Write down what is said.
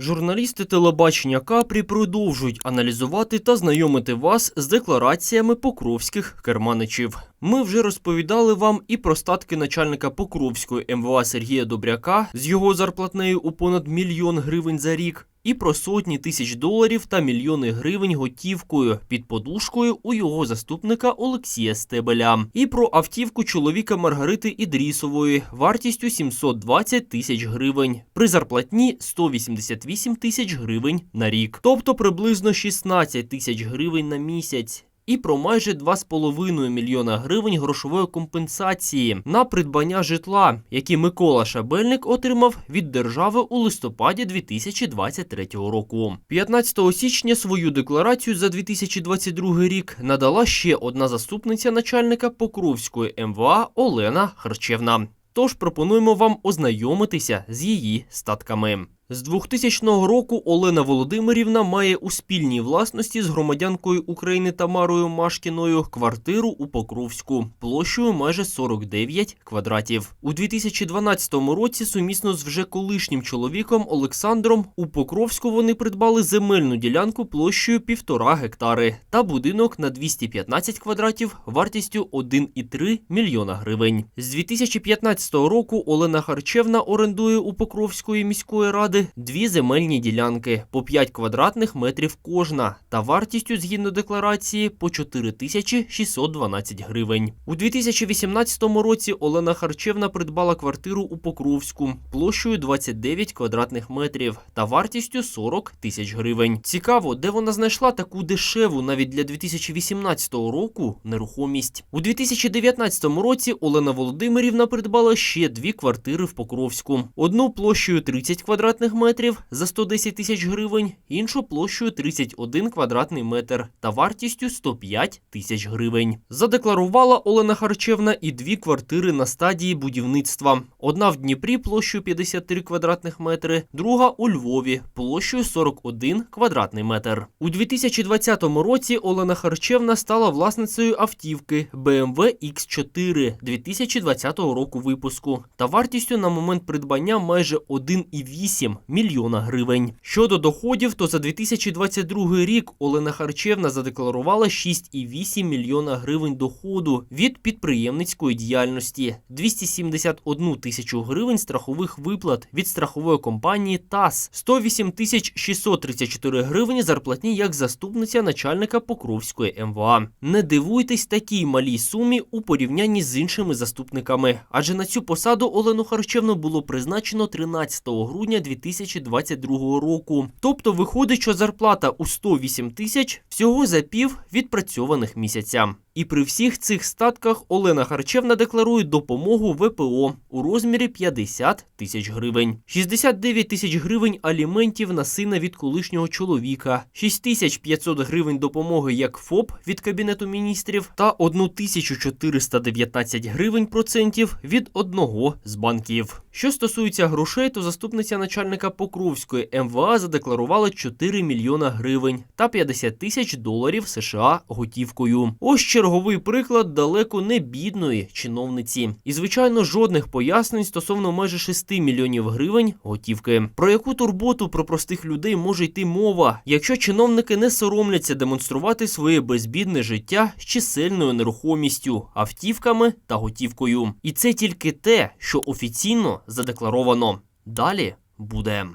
Журналісти телебачення Капрі продовжують аналізувати та знайомити вас з деклараціями покровських керманичів. Ми вже розповідали вам і про статки начальника Покровської МВА Сергія Добряка з його зарплатнею у понад мільйон гривень за рік. І про сотні тисяч доларів та мільйони гривень готівкою під подушкою у його заступника Олексія Стебеля. І про автівку чоловіка Маргарити Ідрісової вартістю 720 тисяч гривень. При зарплатні 188 тисяч гривень на рік, тобто приблизно 16 тисяч гривень на місяць. І про майже 2,5 мільйона гривень грошової компенсації на придбання житла, які Микола Шабельник отримав від держави у листопаді 2023 року. 15 січня свою декларацію за 2022 рік надала ще одна заступниця начальника Покровської МВА Олена Харчевна. Тож пропонуємо вам ознайомитися з її статками. З 2000 року Олена Володимирівна має у спільній власності з громадянкою України Тамарою Машкіною квартиру у Покровську площею майже 49 квадратів. У 2012 році сумісно з вже колишнім чоловіком Олександром у Покровську вони придбали земельну ділянку площею півтора гектари та будинок на 215 квадратів вартістю 1,3 мільйона гривень. З 2015 року Олена Харчевна орендує у Покровської міської ради дві земельні ділянки по 5 квадратних метрів кожна та вартістю згідно декларації по 4612 гривень. У 2018 році Олена Харчевна придбала квартиру у Покровську площею 29 квадратних метрів та вартістю 40 тисяч гривень. Цікаво, де вона знайшла таку дешеву навіть для 2018 року нерухомість. У 2019 році Олена Володимирівна придбала ще дві квартири в Покровську: одну площею 30 квадратних метрів за 110 тисяч гривень, іншу площею 31 квадратний метр та вартістю 105 тисяч гривень. Задекларувала Олена Харчевна і дві квартири на стадії будівництва. Одна в Дніпрі площею 53 квадратних метри, друга у Львові площею 41 квадратний метр. У 2020 році Олена Харчевна стала власницею автівки BMW X4 2020 року випуску та вартістю на момент придбання майже 1,8 мільйона гривень. Щодо доходів, то за 2022 рік Олена Харчевна задекларувала 6,8 мільйона гривень доходу від підприємницької діяльності, 271 тисячу гривень страхових виплат від страхової компанії ТАС, 108 тисяч 634 гривні зарплатні як заступниця начальника Покровської МВА. Не дивуйтесь такій малій сумі у порівнянні з іншими заступниками, адже на цю посаду Олену Харчевну було призначено 13 грудня 2022 року. Тобто виходить, що зарплата у 108 тисяч всього за пів відпрацьованих місяця. І при всіх цих статках Олена Харчевна декларує допомогу ВПО у розмірі 50 тисяч гривень, 69 тисяч гривень аліментів на сина від колишнього чоловіка, 6500 гривень допомоги як ФОП від Кабінету міністрів та 1419 гривень процентів від одного з банків. Що стосується грошей, то заступниця начальника Покровської МВА задекларувала 4 мільйона гривень та 50 тисяч доларів США готівкою. Ось черговий приклад далеко не бідної чиновниці. І, звичайно, жодних пояснень стосовно майже 6 мільйонів гривень готівки. Про яку турботу про простих людей може йти мова, якщо чиновники не соромляться демонструвати своє безбідне життя з чисельною нерухомістю, автівками та готівкою. І це тільки те, що офіційно задекларовано. Далі буде.